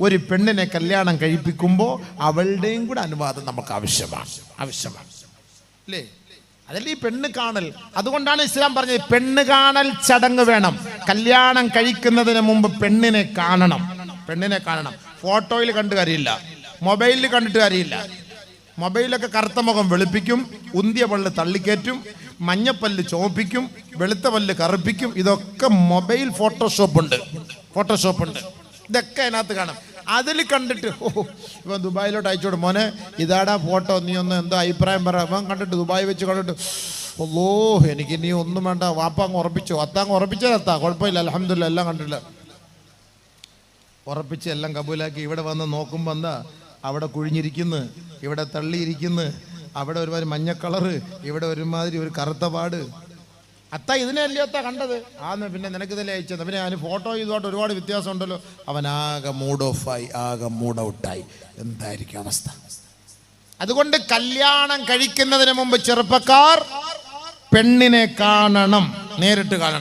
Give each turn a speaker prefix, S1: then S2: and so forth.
S1: ഒരു പെണ്ണിനെ കല്യാണം കഴിപ്പിക്കുമ്പോൾ അവളുടെയും കൂടെ അനുവാദം നമുക്ക് ആവശ്യമാണ്. ആവശ്യമാണ്. അല്ലേ? അതല്ല ഈ പെണ്ണ് കാണൽ? അതുകൊണ്ടാണ് ഇസ്ലാം പറഞ്ഞത് പെണ്ണ് കാണൽ ചടങ്ങ് വേണം. കല്യാണം കഴിക്കുന്നതിന് മുമ്പ് പെണ്ണിനെ കാണണം. പെണ്ണിനെ കാണണം. ഫോട്ടോയിൽ കണ്ടു കാര്യമില്ല. മൊബൈലിൽ കണ്ടിട്ട് കാര്യമില്ല. മൊബൈലൊക്കെ കറുത്ത മുഖം വെളുപ്പിക്കും ഉന്തിയ പല്ല് തള്ളിക്കേറ്റും മഞ്ഞപ്പല്ല് ചോപ്പിക്കും വെളുത്ത പല്ല് കറുപ്പിക്കും. ഇതൊക്കെ മൊബൈൽ ഫോട്ടോഷോപ്പ് ഉണ്ട് ഫോട്ടോഷോപ്പ് ഉണ്ട് ഇതൊക്കെ അതിനകത്ത് കാണും. അതിൽ കണ്ടിട്ട് ഓ ഇവൻ ദുബായിലോട്ട് അയച്ചോടും മോനെ ഇതാടാ ഫോട്ടോ. നീ ഒന്ന് എന്തോ അഭിപ്രായം പറ. അവൻ കണ്ടിട്ട് ദുബായ് വെച്ച് കണ്ടിട്ട് ഓ എനിക്ക് നീ ഒന്നും വേണ്ട. വാപ്പ അങ്ങ് ഉറപ്പിച്ചു. അത്താങ്ങ് അത്താ. കുഴപ്പമില്ല. അലഹമില്ല എല്ലാം കണ്ടില്ല ഉറപ്പിച്ച് എല്ലാം കബൂലാക്കി. ഇവിടെ വന്ന് നോക്കുമ്പോൾ എന്താ? അവിടെ കുഴിഞ്ഞിരിക്കുന്നു. ഇവിടെ തള്ളിയിരിക്കുന്നു. അവിടെ ഒരുമാതിരി മഞ്ഞ ഇവിടെ ഒരുമാതിരി ഒരു കറുത്ത പാട്. അത്ത ഇതിനല്ലേ അത്ത കണ്ടത്? ആന്ന് പിന്നെ നിനക്ക് ഇതിലേ അയച്ചത് പിന്നെ അതിന് ഫോട്ടോ ഇതുമായിട്ട് ഒരുപാട് വ്യത്യാസം ഉണ്ടല്ലോ അവൻ ആകെ മൂഡ് ആയി ആകെ മൂഡ് ഔട്ടായി എന്തായിരിക്കും അവസ്ഥ? അതുകൊണ്ട് കല്യാണം കഴിക്കുന്നതിന് മുമ്പ് ചെറുപ്പക്കാർ പെണ്ണിനെ കാണണം നേരിട്ട് കാണണം.